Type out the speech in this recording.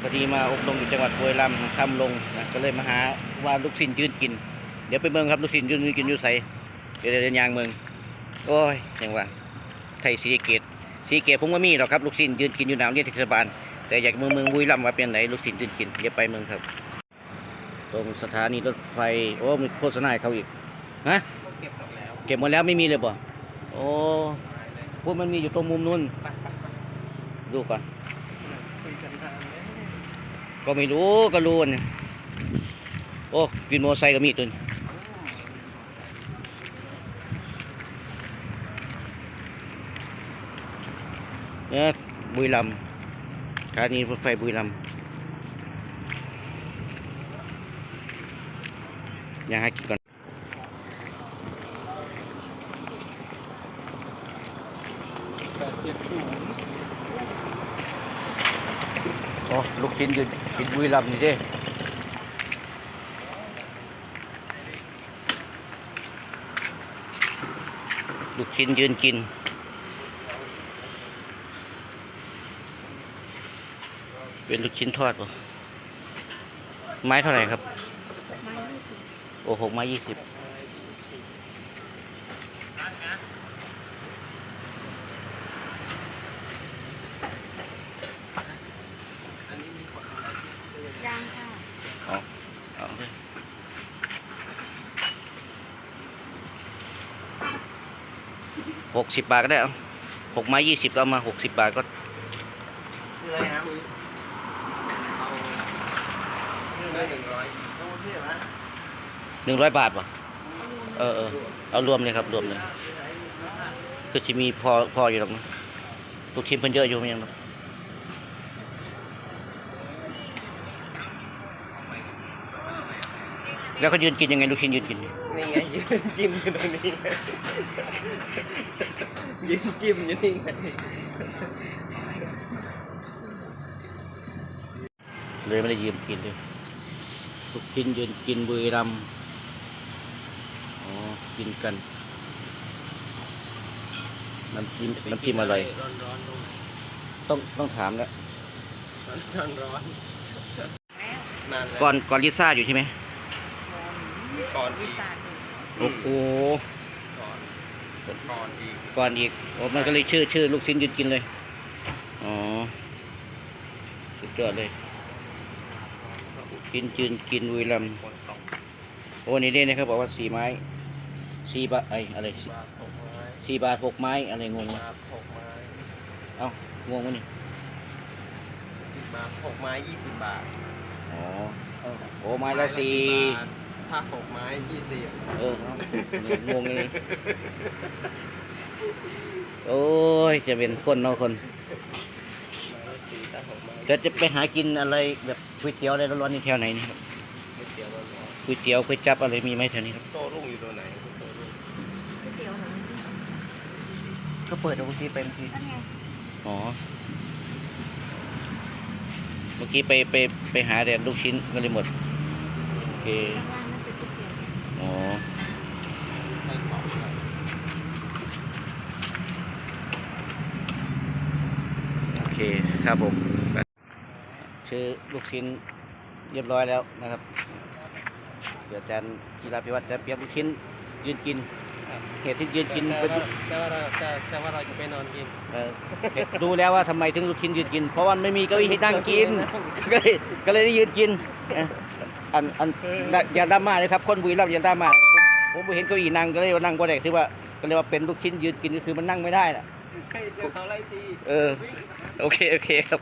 พอดีมาอบรมอยู่จังหวัดบุรีรัมย์ทำลงนะก็เลยมาหาว่าลูกศิษย์ยืนกิน เดี๋ยวไปเมืองครับลูกศิษย์ยืนกินอยู่ใสเดี๋ยวเดินยางเมืองโอ้ยยังว่าไทยสีเกตสีเกตผมก็มีหรอกครับลูกศิษย์ยืนกินอยู่หนาวเรียเทศบาลแต่อยากเมืองเมืองบุรีรัมย์ว่าเป็นไหนลูกศิษย์ยืนกินเดี๋ยวไปเมืองครับ ตรงสถานีรถไฟโอ้มีโฆษณาเขาอีกฮะเก็บหมดแล้วเก็บหมดแล้วไม่มีเลยบ่โอ้พวกมันมีอยู่ตรงมุมนู้นดูก่อน กันทางนี้ก็ไม่รู้ก็รู้เนี่ยโอ้วินมอเตอร์ไซค์ก็มีตัวนี้เนี่ยบุรีรัมย์สถานีรถไฟบุรีรัมย์อย่าให้กินก่อนแปดเจ็ดศูนย์ โอ้ลูกชิ้นยืนกินบุรีรัมย์นี่เด้ลูกชิ้นยืนกิน เป็นลูกชิ้นทอดป่ะไม้เท่าไหร่ครับ โอ้หกไม้ยี่สิบ ยังค่ะ เอาเอาหกสิบบาทก็ได้เอาหกไม้ยี่สิบก็เอามาหกสิบบาทก็คืออะไรครับเอาเรื่องหนึ่งร้อยโอ้เท่ไหมหนึ่งร้อยบาทป่ะเออเออเอารวมเลยครับรวมเลยคือจะมีพอพออยู่หรอกนะลูกชิ้นเพิ่นเยอะอยู่มั้ยยังหรอก แล้วก็ยืนกินยังไงลูกชิ้นยืนกิน นี่ไงยืนจิ้มอยู่ตรงนี้ไงยืนจิ้มอยู่นี่ไงเลยไม่ได้ยืมกินเลยลูกชิ้นยืนกินบุรีรัมย์อ๋อกินกันน้ำจิ้มน้ำจิ้มอร่อยร้อนร้อนๆตรงไหนต้องต้องถามแล้วร้อนร้อนนานแล้วก่อนก่อนลิซ่าอยู่ใช่ไหม ก่อนวิอีกสาหโอ้โหก่อนก่อนอีกก่อนอีกโอ้มันก็เลยชื่อชื่อลูกชิ้นยืนกินเลย อ๋อ สุดยอดเลยกินยืนกินบุรีรัมย์คนตกโอ้นี่เด้นะครับบอกว่าสี่ไม้สี่บาทไอ้อะไรบาทหกไม้สี่บาทหกไม้อะไรงงวะบาทหกไม้เอ้างงวะนี่สิบบาทหกไม้ยี่สิบบาทอ๋อโอ้ไม้ละสี่ บาทถ้าหกไม้ยี่สิบเออเอาเนี่ยงงเลยโอ้ย จะเป็นคนเนาะคนไม้ละสี่ถ้าหกไม้จะจะไปหากินอะไรแบบก๋วยเตี๋ยวอะไรร้อนๆนี่แถวไหนนี่ครับไม่เกี่ยวกันหรอกก๋วยเตี๋ยวก๋วยจับอะไรมีไหมแถวนี้ครับโต้รุ่งอยู่ตัวไหนโต้รุ่งก๋วยเตี๋ยวหนูก็เปิดดูทีเป็นทีนั่นไงอ๋อเมื่อกี้ไปไปไปหาแต่ลูกชิ้นก็เลยหมดโอเค ข้างล่างนั่นเป็นก๋วยเตี๋ยว อ๋อ ใส่ของครับ โอ เคครับผมชื่อลูกชิ้นเรียบร้อยแล้วนะครับเดี๋ยวอาจารย์กีฬาพิวัตรจะเปรียบลูกชิ้นยืนกินเหตุที่ยืนกินแต่เป็นว่าแต่ว่าเราแต่แต่ว่าเราจะไปนอนกินเอ่อเห็นดูแล้วว่าทำไมถึงลูกชิ้นยืนกิน เพราะว่ามันไม่มีเก้าอี้ให้นั่งกิน ก็เลยก็เลยได้ยืนกินเอ่ออันอันอย่าดราม่าเลยครับคนบุรีรัมย์อย่าดราม่าผมผมบ่เห็นเก้าอี้นั่งก็เลยว่านั่งบ่ได้คือว่าก็เลยว่าเป็นลูกชิ้นยืนกินก็คือมันนั่งไม่ได้น่ะ ให้เดี๋ยวเขาไล่ตี เออ โอเค โอเคครับ